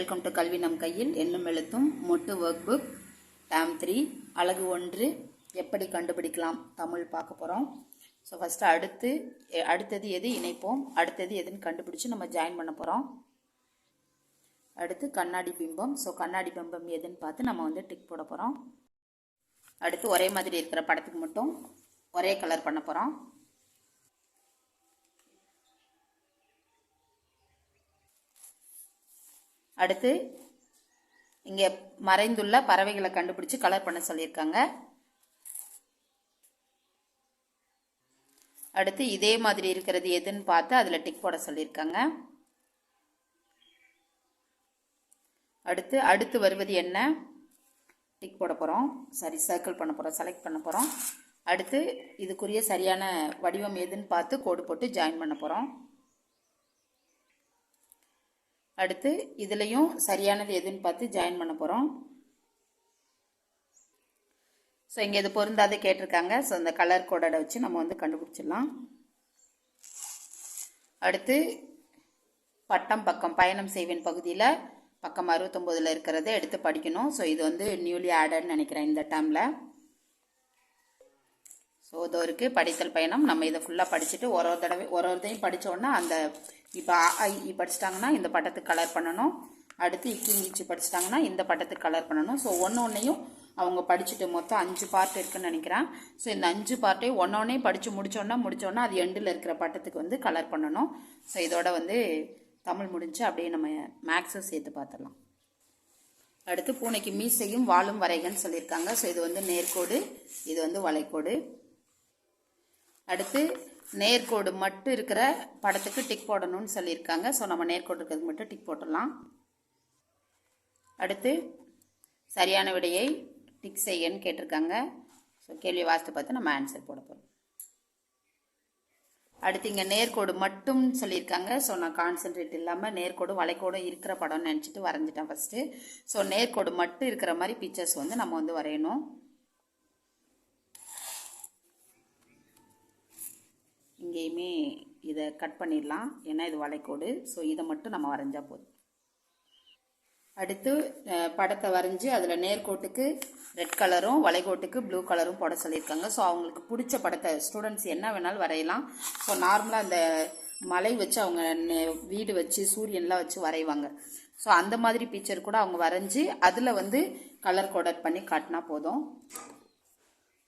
Welcome to கல்வி நம் கையில் எண்ணும் எழுத்தும் மொட்டு ஒர்க் புக் டேம் த்ரீ அழகு ஒன்று எப்படி கண்டுபிடிக்கலாம் தமிழ் பார்க்க போகிறோம் ஸோ ஃபஸ்ட்டு அடுத்து அடுத்தது எது இணைப்போம்? அடுத்தது எதுன்னு கண்டுபிடிச்சி நம்ம ஜாயின் பண்ண போகிறோம் அடுத்து கண்ணாடி பிம்பம். ஸோ கண்ணாடி பிம்பம் எதுன்னு பார்த்து நம்ம வந்து டிக் போட போகிறோம் அடுத்து ஒரே மாதிரி இருக்கிற படத்துக்கு மட்டும் ஒரே கலர் பண்ண போகிறோம் அடுத்து இங்கே மறைந்துள்ள பறவைகளை கண்டுபிடிச்சு கலர் பண்ண சொல்லியிருக்காங்க. அடுத்து இதே மாதிரி இருக்கிறது எதுன்னு பார்த்து அதில் டிக் போட சொல்லியிருக்காங்க. அடுத்து அடுத்து வருவது என்ன? டிக் போட போகிறோம் சரி சர்க்கிள் பண்ண போகிறோம் செலக்ட் பண்ண போகிறோம் அடுத்து இதுக்குரிய சரியான வடிவம் எதுன்னு பார்த்து கோடு போட்டு ஜாயின் பண்ண போகிறோம் அடுத்து இதுலேயும் சரியானது எதுன்னு பார்த்து ஜாயின் பண்ண போகிறோம் ஸோ இங்கே இது பொருந்தாது கேட்டிருக்காங்க. ஸோ அந்த கலர் கோடடை வச்சு நம்ம வந்து கண்டுபிடிச்சிடலாம். அடுத்து பட்டம் பக்கம் பயணம் செய்வேன் பகுதியில் பக்கம் அறுபத்தொம்போதில் இருக்கிறத எடுத்து படிக்கணும். ஸோ இது வந்து நியூலி ஆடட்னு நினைக்கிறேன் இந்த டேர்மில் ஸோ இதோ இருக்குது படித்தல் பயணம். நம்ம இதை ஃபுல்லாக படிச்சுட்டு ஒரு ஒரு தடவை ஒரு ஒரு இதையும் படித்தோன்னா அந்த இப்போ அ இ படிச்சிட்டாங்கன்னா இந்த பட்டத்துக்கு கலர் பண்ணணும். அடுத்து இக்கி நீச்சு படிச்சிட்டாங்கன்னா இந்த பட்டத்துக்கு கலர் பண்ணணும். ஸோ ஒன்று ஒன்றையும் அவங்க படிச்சுட்டு மொத்தம் அஞ்சு பார்ட் இருக்குன்னு நினைக்கிறேன். ஸோ இந்த அஞ்சு பார்ட்டையும் ஒன்றொன்னே படித்து முடித்தோன்னா முடித்தோன்னா அது எண்டில் இருக்கிற பட்டத்துக்கு வந்து கலர் பண்ணணும். ஸோ இதோட வந்து தமிழ் முடிஞ்சு அப்படியே நம்ம மேக்ஸும் சேர்த்து பார்த்துடலாம். அடுத்து பூனைக்கு மீசையும் வாழும் வரைகன்னு சொல்லியிருக்காங்க. ஸோ இது வந்து நேர்கோடு இது வந்து வளைக்கோடு அடுத்து நேர்கோடு மட்டும் இருக்கிற படத்துக்கு டிக் போடணும்னு சொல்லியிருக்காங்க. ஸோ நம்ம நேர்கோடு இருக்கிறதுக்கு மட்டும் டிக் போட்டுடலாம். அடுத்து சரியான விடையை டிக் செய்யன்னு கேட்டிருக்காங்க. ஸோ கேள்வி வாசித்து பார்த்து நம்ம ஆன்சர் போட போகிறோம் அடுத்து இங்கே நேர்கோடு மட்டும் சொல்லியிருக்காங்க. ஸோ நான் கான்சென்ட்ரேட் இல்லாமல் நேர்கோடு வளைக்கோடும் இருக்கிற படம்னு நினச்சிட்டு வரைஞ்சிட்டேன் ஃபஸ்ட்டு ஸோ நேர்கோடு மட்டும் இருக்கிற மாதிரி பிக்சர்ஸ் வந்து நம்ம வந்து வரையணும். இங்கேயுமே இதை கட் பண்ணிடலாம். ஏன்னா இது வளைக்கோடு ஸோ இதை மட்டும் நம்ம வரைஞ்சால் போதும். அடுத்து படத்தை வரைஞ்சி அதில் நேர்கோட்டுக்கு ரெட் கலரும் வளைகோட்டுக்கு ப்ளூ கலரும் போட சொல்லியிருக்காங்க. ஸோ அவங்களுக்கு பிடிச்ச படத்தை ஸ்டூடெண்ட்ஸ் என்ன வேணாலும் வரையலாம். ஸோ நார்மலாக அந்த மலை வச்சு அவங்க வீடு வச்சு சூரியன்லாம் வச்சு வரைவாங்க. ஸோ அந்த மாதிரி பிக்சர் கூட அவங்க வரைஞ்சி அதில் வந்து கலர் கோடட் பண்ணி காட்டினா போதும்.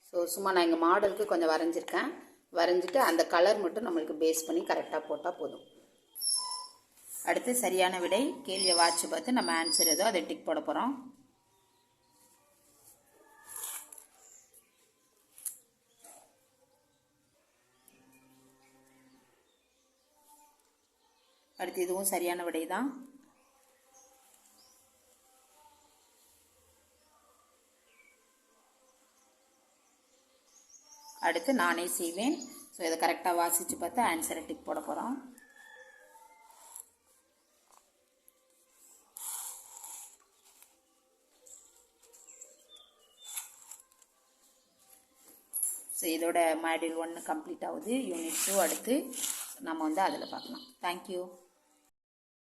ஸோ சும்மா நான் எங்கள் மாடலுக்கு கொஞ்சம் வரைஞ்சிருக்கேன். வரைஞ்சிட்டு அந்த கலர் மட்டும் நம்மளுக்கு பேஸ் பண்ணி கரெக்டாக போட்டால் போதும். அடுத்து சரியான விடை கேள்வியை வாட்சி பார்த்து நம்ம ஆன்சர் ஏதோ அதை டிக் போட போகிறோம் அடுத்து இதுவும் சரியான விடை தான் அடுத்து நானே செய்வேன். ஸோ இதை கரெக்டாக வாசித்து பார்த்து ஆன்சரை டிக் போட போகிறோம் ஸோ இதோட மாடியூல் ஒன்று கம்ப்ளீட் ஆகுது. யூனிட் டூ அடுத்து நம்ம வந்து அதில் பார்க்கலாம். தேங்க்யூ